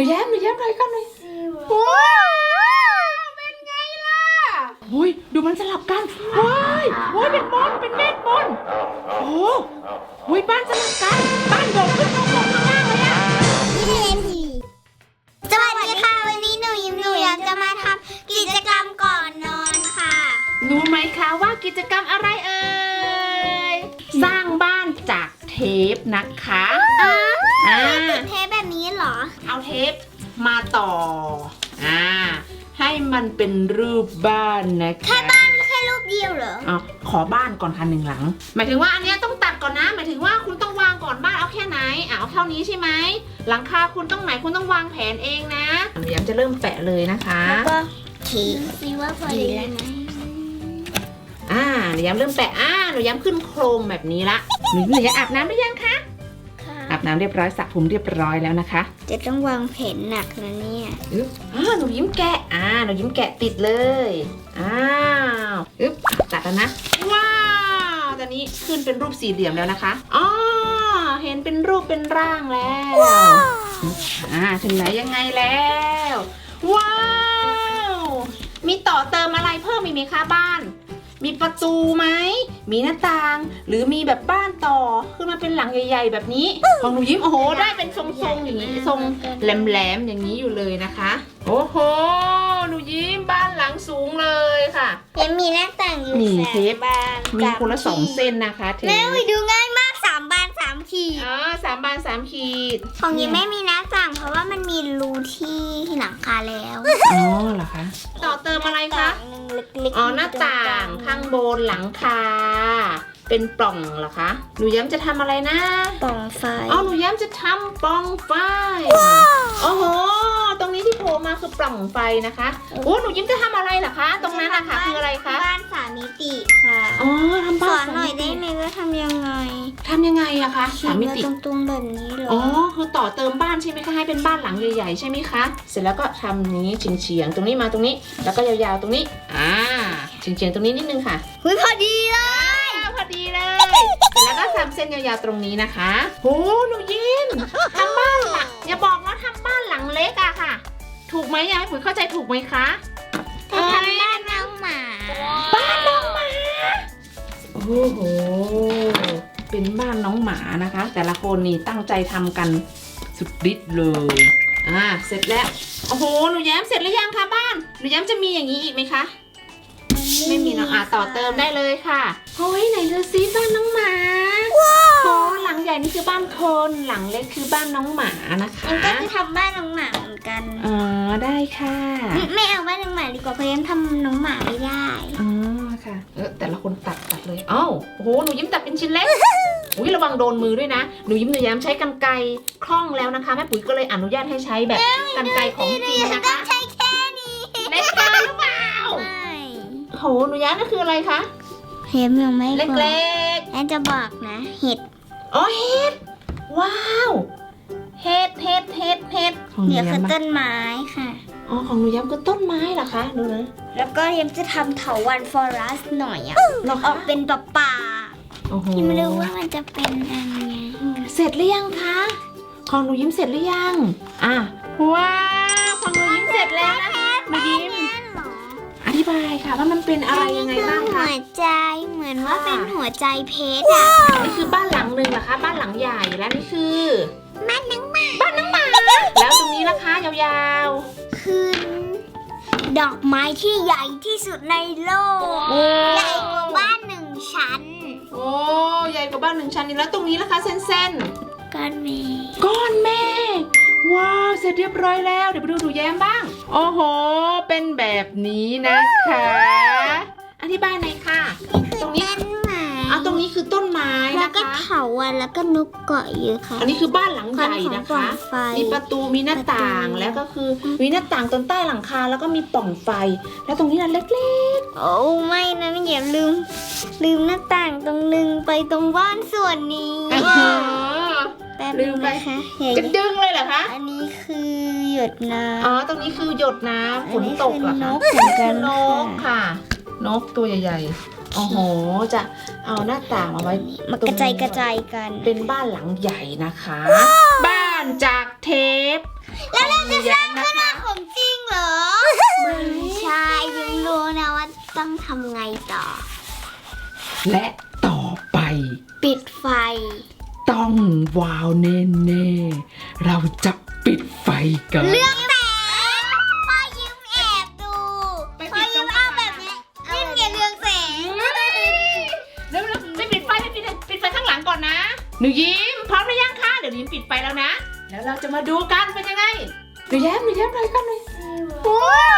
นูแย้มหนูแย้มถ่ายกันหน่อยว้าวเป็นไงล่ะโอ้ยดูมันสลับกันว้ายโอ้ยเป็นบอลเป็นเม็ดบอลโอ้โหยบ้านสลับกันบ้านโดดขึ้นตรงข้างล่างเลยอะพี่เลนทีสวัสดีค่ะวันนี้หนูยิ้มหนูอยากจะมาทำกิจกรรมก่อนนอนค่ะ รู้ไหมคะว่ากิจกรรมอะไรเอ่ยสร้างบ้านจากเทปนะคะ อ่าติดเทปแบบนี้เหรอ เอาเทปมาต่อ อ่า ให้มันเป็นรูปบ้านนะคะแค่บ้านแค่รูปเดียวเหรอเอาขอบ้านก่อนค่ะหนึ่งหลัง หมายถึงว่าอันเนี้ยต้องตัดก่อนนะ หมายถึงว่าคุณต้องวางก่อนบ้านเอาแค่ไหนอะเอาเท่านี้ใช่ไหม หลังคาคุณต้องไหนคุณต้องวางแผนเองนะหนูย้ำจะเริ่มแปะเลยนะคะ แล้วก็ขีดซิว่าพอดีแล้วนะอ่าหนูย้ำเริ่มแปะอ่าหนูย้ำขึ้นโครงแบบนี้ละหนูหนูย้ำอาบน้ำหรือยังคะ อาบน้ำเรียบร้อยสระผมเรียบร้อยแล้วนะคะ จะต้องวางแผนหนักนะเนี่ยอึ๊บอ่าหนูยิ้มแกะอ่าหนูยิ้มแกะติดเลยอ้าวอึ๊บตัดแล้วนะว้าวตอนนี้ขึ้นเป็นรูปสี่เหลี่ยมแล้วนะคะอ๋อเห็นเป็นรูปเป็นร่างแล้วอ่าถึงไหนยังไงแล้ว ว้าว มีต่อเติมอะไรเพิ่มอีกไหมคะบ้าน มีประตูไหม มีหน้าต่าง หรือมีแบบบ้านต่อขึ้นมาเป็นหลังใหญ่ ๆ แบบนี้ ของหนูยิ้มโอ้โห ได้เป็นทรงๆอย่างนี้ทรงแหลมๆอย่างนี้อยู่เลยนะคะ โอ้โห หนูยิ้มบ้านหลังสูงเลยค่ะ ยังมีหน้าต่างอยู่นี่สามเทปบานมีคนละามสองขีดเส้นนะคะเทป แม่วิดูง่ายมาก ขีด อ๋อสามบานสามขีดของยิ้มไม่มีหน้าต่าง เพราะว่ามันมีรูที่หลังคาแล้วอ๋อเหรอคะ ต่อเติมอะไรคะ หนึ่งเล็กๆอ๋อหน้าต่างข้างบนหลังคา เป็นปล่องเหรอคะ หนูย้ำจะทำอะไรนะ ปล่องไฟอ๋อหนูย้ำจะทำปล่องไฟ โอ้โห ตรงนี้ที่โผล่มาคือปล่องไฟนะคะ โอ้หนูยิ้มจะทำอะไรเหรอคะ ตรงนั้นนะคะคืออะไรคะบ้านสามมิติค่ะอ๋อทำสบ้าอนนหน่อยได้ไหมว่าทำยังไงทำยังไงอะคะสามมิติตรงๆแบบนี้เหรออ๋อคือต่อเติมบ้านใช่ไหมคะให้เป็นบ้านหลังใหญ่ๆใช่ไหมคะ เสร็จแล้วก็ทำอย่างนี้เฉียงๆตรงนี้มาตรงนี้ แล้วก็ยาวๆตรงนี้ อ่าเฉียงๆตรงนี้นิดนึงค่ะหุยพอดีเลย อ่าพอดีเลย เสร็จแล้วก็ทำเส้นยาวๆตรงนี้นะคะโหหนูยิ้มทำบ้านหลังอย่าบอกว่าทำบ้านหลังเล็กอะค่ะ ถูกไหมยายปุ๋ยเข้าใจถูกไหมคะจะทำบ้านน้องหมา บ้านน้องหมา โอ้โห เป็นบ้านน้องหมานะคะ แต่ละคนนี่ตั้งใจทำกันสุดฤทธิ์เลย อ่า เสร็จแล้ว โอ้โห หนูแย้มเสร็จหรือยังคะบ้าน หนูแย้มจะมีอย่างนี้อีกไหมคะ ไม่มีเนาะอะต่อเติมได้เลยค่ะ เฮ้ยไหนดูซิบ้านน้องหมาว้าวหลัง ใหญ่นี่คือบ้านคนหลังเล็กคือบ้านน้องหมานะคะ มันก็จะทำบ้านน้องหมาเหมือนกัน อ๋อได้ค่ะ ไม่ไม่เอาบ้านน้องหมาดีกว่าเพราะยังทำน้องหมาไม่ได้ อ๋อค่ะ เออแต่ละคนตัดตัดเลยอ้าวโอ้โหหนูยิ้มตัดเป็นชิ้นเล็ก อุ้ยระวังโดนมือด้วยนะ หนูยิ้มหนูย้มใช้กันไกรคล่องแล้วนะคะแม่ปุ๋ยก็เลยอนุญาตให้ใช้แบบกันไกรของจริงนะคะใช่แค่นี้เล็กไปหรือเปล่าไม่โอ้โหหนูย้มนั่นคืออะไรคะเห็นยังไม่เล็กแอนจะบอกนะ เห็ดๆ อ๋อเห็ด ว้าว เห็ดเห็ดเห็ดเห็ดของหนูเดี๋ยวย้คือมปะต้นไม้ค่ะ อ๋อของหนูย้มคือต้นไม้เหรอคะดูนะแล้วก็ยังจะทำเถาวันฟอรัสหน่อยอะเหรออคะอกเป็นป่าป่าโอ้โหๆยังไม่รู้ว่ามันจะเป็นอะไรเสร็จหรือยังคะของหนูยิ้มเสร็จหรือยัง อะว้าวของหนูยิ้มเสร็จแล้วนะคะหนูยิ้มอธิบาย ค่ะว่ามันเป็นอะไรยังไงบ้างคะหัวใจเหมือนว่าค่ะเป็นหัวใจเพชรอะนี่คือบ้านหลังหนึ่งเหรอคะ บ้านหลังใหญ่และนี่คือบ้านน้องหมาบ้านน้องหมาแล้วตรงนี้นะคะยาวคือ ดอกไม้ที่ใหญ่ที่สุดในโลกๆโอ้ใหญ่กว่าบ้านหนึ่งชั้น โอ้ใหญ่กว่าบ้านหนึ่งชั้นนี่แล้วตรงนี้นะคะเส้นก้อนเมฆๆก้อนเมฆว้าวเสร็จเรียบร้อยแล้วเดี๋ยวไปดูหนูแย้มบ้าง โอ้โห เป็นแบบนี้นะคะ อธิบายหน่อยค่ะ ตรงนี้ต้นไม้อะตรงนี้คือต้นไม้แล้วนะก็คะ เถาวันแล้วก็นกเกาะอยู่ค่ะ อันนี้คือบ้านหลังใหญ่ของนะปล่อคะ งไฟมีประตูมีหน้าต่างประตู แล้วก็คือมีหน้าต่างตรงใต้หลังคาแล้วก็มีปล่องไฟ แล้วตรงนี้น่ะเล็กโอ้ไม่นะไม่อย่าลืม ลืมหน้าต่างตรงนึงไปตรงบ้านส่วนนี้ๆอ๋อแป๊บลืนึมงไปนะคะอย่าจะดึงเลยเหรอคะ อันนี้คือห ยดน้ำอ๋อ ตรงนี้คือหยดน้ำฝนตกเหรอคะอันนี้คือนกเหมือนกันนค่ะกค่ะ นกตัวใหญ่ๆ โอ้โห จะเอาหน้าต่างมาไว้มันกระจายกระจายกันเป็นบ้านหลังใหญ่นะคะ บ้านจากเทป แล้วเราจะสร้างนะขนาคะดของจริงเหรอไม่ใช่ยังรู้นะว่าต้องทำไงต่อ และต่อไป ปิดไฟ ต้องวาวแน่ๆ เราจะปิดไฟ กัน เรื่องแต่พ่อยิ้มแอบดูไปพ่ปิอดยิ้มตรงเอาแบบนี้นี่ไงเรืองแสงเร็วๆไปปิดไฟไปปิดปิดไฟข้างหลังก่อนนะ หนูยิ้มพร้อมหรือยังคะเดี๋ยวหนูยิ้มปิดไฟแล้วนะ แล้วเราจะมาดูกันเป็นยังไง หนูแย้มหนูแย้มอะไรกันเลยว้าว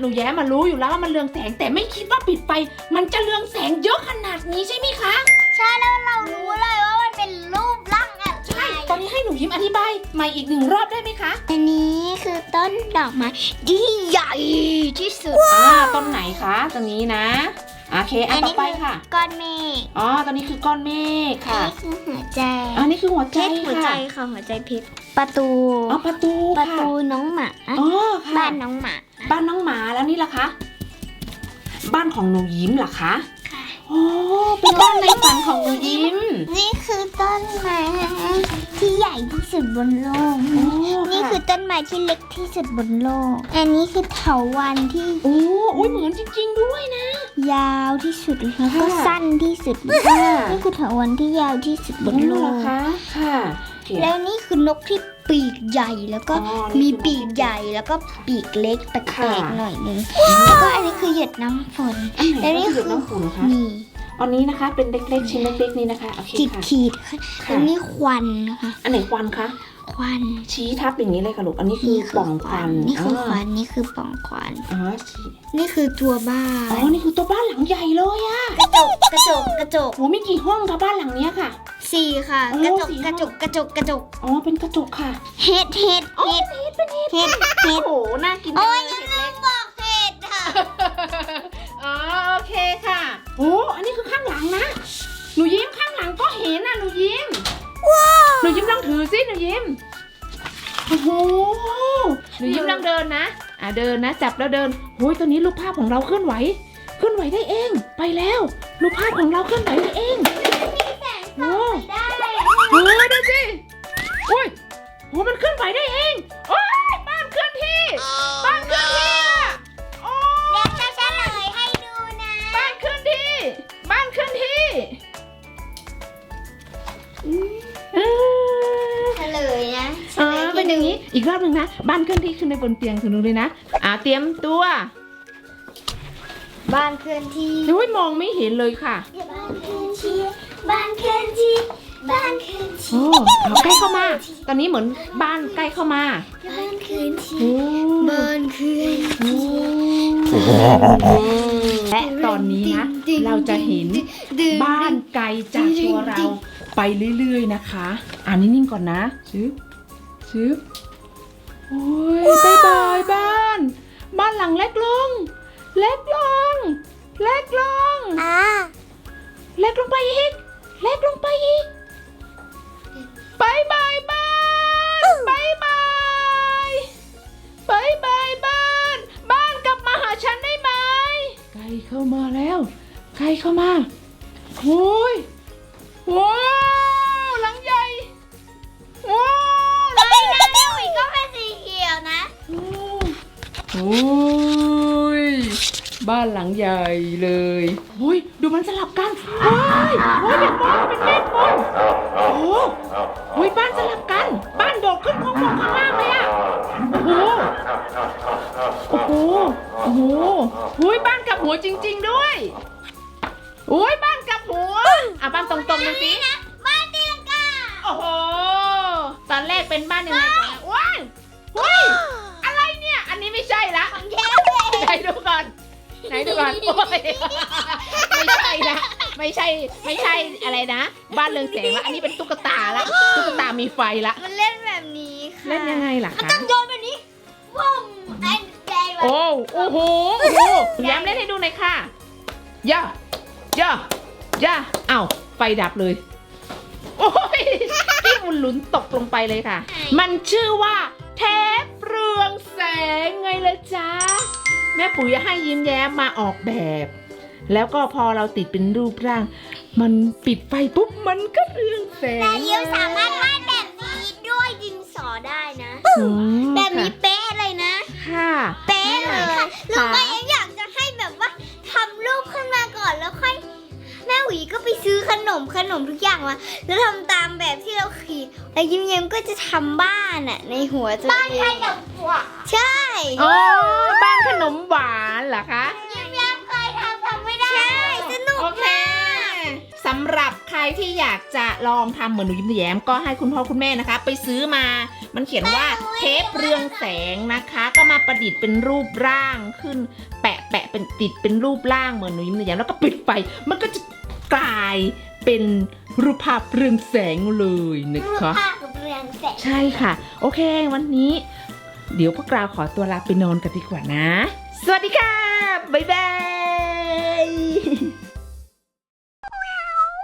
หนูยิ้มน่ะหนูแย้มมารู้อยู่แล้วว่ามันเรืองแสง แต่ไม่คิดว่าปิดไฟมันจะเรืองแสงเยอะขนาดนี้ใช่ไหมคะ ใช่แล้วเรารู้เลยว่ามันเป็นรูปร่างอะไรตอนนี้ให้หนูยิ้มอธิบายใหม่อีกหนึ่งรอบได้ไหมคะ อันนี้คือต้นดอกไม้ที่ใหญ่ที่สุดอ่าต้นไหนคะตรงนี้นะโอเคอันต่อไปค่ะ ก้อนเมฆอ๋อตอนนี้คือก้อนเมฆค่ะนี่คือหัวใจอันนี้คือหัวเพใจชรหัวใจค่ะค่ะหัวใจเพชรประตูอ๋อประตูประค่ะตูน้องหมาอ๋อค่ะบ้านน้องหมา บ้านน้องหมาแล้วนี่ล่ะคะ บ้านของหนูยิ้มล่ะคะ ค่ะอ๋อเป็นบ้านในฝันของหนูยิ้ม นี่คือต้นไม้ที่ใหญ่ที่สุดบนโลกอ๋อนี่ค่ะคือต้นไม้ที่เล็กที่สุดบนโลก อันนี้คือเถาวันที่โอ้อุ้ยเหมือนจริง ๆ ด้วยนะ ยาวที่สุดแล้วก็ค่ะสั้นที่สุด ค่ะ นี่คือเถาวันที่ยาวที่สุดบนโลเหรกอคะค่ะโอเค แล้วนี่คือนกที่ปีกใหญ่แล้วก็อ๋อนี่มีคือปีกใหญ่แล้วก็ปีกเล็กแปค่ะลกๆหน่อยนึงแล้วก็อันนี้คือหยดน้ำฝนอันไหนแล้วนี่ก็คืคืออน้ำฝุ่นคะนี่อันนี้นะคะเป็นเล็กๆชิ้นเล็กๆนี่นะคะโอเคขีดค่ะขีดๆค่ะค่ะแล้วนี่ควันนะคะ อันไหนควันคะ ควันชี้ทับอย่างนี้เลยค่ะลูก อันนี้คือปล่องควันนี่คือควันนี่คือปล่องควันอ๋อชี้นี่คือตัวบ้าอ๋อนี่คือตัวบ้านหลังใหญ่เลยอะกระจกกระจกกระจกโหมีกี่ห้องคะบ้านหลังเนี้ยค่ะสี่ค่ะโอ้กระจกสี่กระจกกระจกกระจกอ๋อเป็นกระจกค่ะเห็ดเห็ดอ๋อเห็ดเป็นเห็ดเป็นเห็ดเห็ดเห็ดโอ้โหน่ากินจัโอ้งยเลอย่ายเห็ดลืเล็มกบอกเห็ดค่ะอ๋อโอเค สิหนูยิ้ม โอ้โห หนูยิ้มลองเดินนะ อะเดินนะ จับแล้วเดินโอ้ยตอนนี้รูปภาพของเราเคลื่อนไหว เคลื่อนไหวได้เอง ไปแล้ว รูปภาพของเราเคลื่อนไหวได้เอง บหนึ่งนะบ้านเคลื่อนที่ขึ้นในบนเตียงถึงนูเลยนะอ่าเตรียมตัวบ้านเคลื่อนที่อุ้ยมองไม่เห็นเลยค่ะ บ้านเคลื่อนที่ บ้านเคลื่อนที่ บ้านเคลื่อนที่โอ้เอาใกล้เข้ามา ตอนนี้เหมือนบ้านใกล้เข้ามา บ้านเคลื่อนที่โอ้บ้านเคลื่อนและตอนนี้นะ เราจะเห็นบ้านไกลจากตัวเราไปเรื่อยๆนะคะ อ่านนิ่งๆก่อนนะ ชึบชึบ โอ้ยบายบายบ้าน บ้านหลังเล็กลง เล็กลง เล็กลง อ่าเล็กลงไปอีก เล็กลงไปอีกบายบายบ้านบายบายบายบายบ้าน บ้านกลับมาหาฉันได้ไหมใกล้เข้ามาแล้วใกล้เข้ามาโอ้ย โอ้ยบ้านหลังใหญ่เลยโอ้ยดูมันสลับกันโอ้ยโอ้ยเป็นบอลเป็นเล่นบอลโอ้โหโอ้ยบ้านสลับกัน บ้านโดดขึ้นข้างบนข้างล่างเลยอะโอ้โหโอ้โหโอ้โหโอ้ยบ้านกลับหัวจริง ๆด้วยโอ้ยบ้านกลับหัวอะบ้านตรงๆดูสิบ้านตีลังกาโอ้โหตอนแรกเป็นบ้านยังไงก่อนว้ายเฮ้ยอะไรเนี่ยอันนี้ไม่ใช่ละของแท้เลยไหนดูก่อน ไหนดูก่อนโอ้ยไม่ใช่ละไม่ใช่ไม่ใช่อะไรนะ บ้านเรืองแสงละอันนี้เป็นตุ๊กตาละตุ๊กตามีไฟละมันเล่นแบบนี้ค่ะเล่นยังไงล่ะคะโยนแบบนี้ปุ้มไอ้ใจแบบโอ้โอ้โหโอ้โหย้ำเล่นให้ดูหน่อยค่ะย่าย่าย่าเอ้าไฟดับเลย โอ้ยพี่อุ่นหลุนตกลงไปเลยค่ะ มันชื่อว่าเทปเรือ งแสงไงล่ะจ๊ะแม่ปุ๋ยให้ยิ้มแย้มมาออกแบบ แล้วก็พอเราติดเป็นรูปร่าง มันปิดไฟปุ๊บมันก็เรืองแสงแต่ยิวสามารถวาดแบบนี้ด้วยดินสอได้นะ อืมแบบนี้เป๊ะเลยนะ ค่ะ เป๊ะเลยค่ะลุงก็ยังอยากจะให้แบบว่าทำรูปขึ้นมาก่อนแล้วค่อย แม่หวีก็ไปซื้อขนมขนมทุกอย่างมาแล้วทำตามแบบที่เราขีดแล้วยิ้มเยิ้มก็จะทำบ้านอะในหัวตัวเองบ้านขนมหวานใช่โอ้บ้านขนมหวานเหรอคะ ยิ้มเยิ้มเคยทำทำไม่ได้ใช่สนุกโอเคสำหรับใครที่อยากจะลองทำเหมือนหนูยิ้มแย้มก็ให้คุณพ่อคุณแม่นะคะ ไปซื้อมา มันเขียนว่าเทปเรืองแสงนะคะ ก็มาประดิษฐ์เป็นรูปร่างขึ้น แปะแปะเป็นติดเป็นรูปร่างเหมือนหนูยิ้มแย้มแล้วก็ปิดไฟมันก็จะ กลายเป็นรูปภาพเรืองแสงเลยนะคะ ผ้ากับเรืองแสงใช่ค่ะ โอเค วันนี้ เดี๋ยวพวกเราขอตัวลาไปนอนกันดีกว่านะ สวัสดีค่ะ บ๊ายบาย